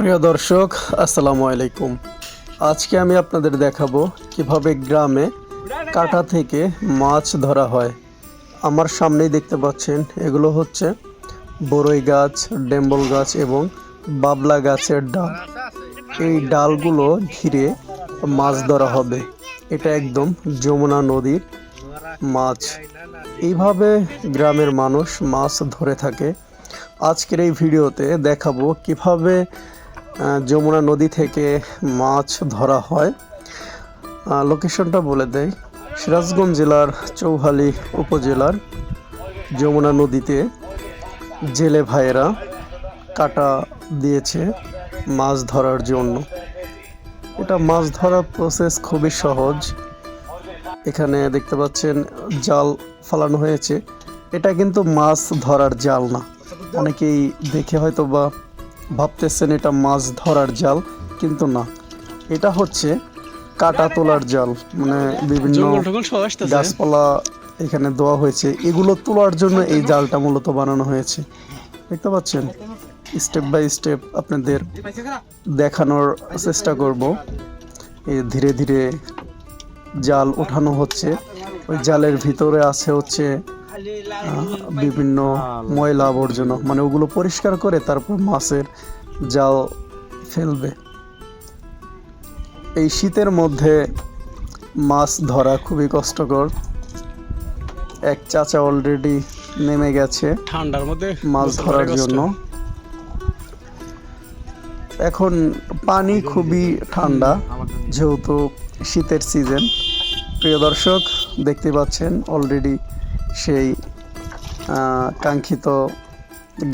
প্রিয় দর্শক, আসসালামু আলাইকুম। আজকে আমি আপনাদের দেখাবো কীভাবে গ্রামে কাটা থেকে মাছ ধরা হয়। আমার সামনেই দেখতে পাচ্ছেন, এগুলো হচ্ছে বরই গাছ, ডেম্বল গাছ এবং বাবলা গাছের ডাল। এই ডালগুলো ঘিরে মাছ ধরা হবে। এটা একদম যমুনা নদীর মাছ। এইভাবে গ্রামের মানুষ মাছ ধরে থাকে। আজকের এই ভিডিওতে দেখাবো কীভাবে যমুনা নদী থেকে মাছ ধরা হয়। লোকেশনটা বলে দেয় সিরাজগঞ্জ জেলার চৌহালি উপজেলার যমুনা নদীতে জেলে ভাইয়েরা কাটা দিয়েছে মাছ ধরার জন্য। এটা মাছ ধরার প্রসেস খুবই সহজ। এখানে দেখতে পাচ্ছেন, জাল ফালানো হয়েছে। এটা কিন্তু মাছ ধরার জাল না। অনেকেই দেখে হয়তো বা ভাবতেছেন এটা মাছ ধরার জাল কিন্তু না। এটা হচ্ছে কাটা তোলার জাল মানে বিভিন্ন গাছপালা এখানে দেওয়া হয়েছে। এগুলো তোলার জন্য এই জালটা মূলত বানানো হয়েছে। দেখতে পাচ্ছেন? স্টেপ বাই স্টেপ আপনাদের দেখানোর চেষ্টা করব। এই ধীরে ধীরে জাল ওঠানো হচ্ছে। ওই জালের ভিতরে আছে হচ্ছে বিভিন্ন ময়লা আবর্জনা মানে ওগুলো পরিষ্কার করে তারপর মাছের জাল ফেলবে। এই শীতের মধ্যে মাছ ধরা খুবই কষ্টকর। এক চাচা অলরেডি নেমে গেছে ঠান্ডার মধ্যে মাছ ধরার জন্য। এখন পানি খুবই ঠান্ডা যেহেতু শীতের সিজন প্রিয় দর্শক দেখতে পাচ্ছেন অলরেডি সেই কাঙ্ক্ষিত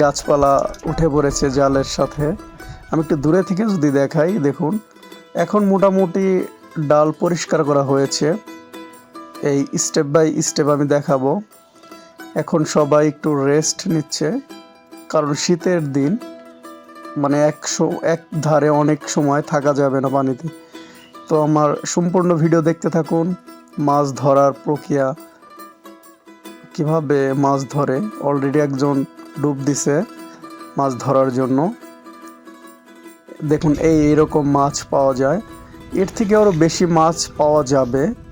গাছপালা উঠে পড়েছে জালের সাথে। আমি একটু দূরে থেকে যদি দেখাই, দেখুন, এখন মোটামুটি ডাল পরিষ্কার করা হয়েছে। এই স্টেপ বাই স্টেপ আমি দেখাবো। এখন সবাই একটু রেস্ট নিচ্ছে, কারণ শীতের দিন মানে একশো এক ধারে অনেক সময় থাকা যাবে না পানিতে। তো আমার সম্পূর্ণ ভিডিও দেখতে থাকুন, মাছ ধরার প্রক্রিয়া কীভাবে মাছ ধরে? অলরেডি একজন ডুব দিছে মাছ ধরার জন্য। দেখুন, এই এরকম মাছ পাওয়া যায়। এর থেকে আরও বেশি মাছ পাওয়া যাবে।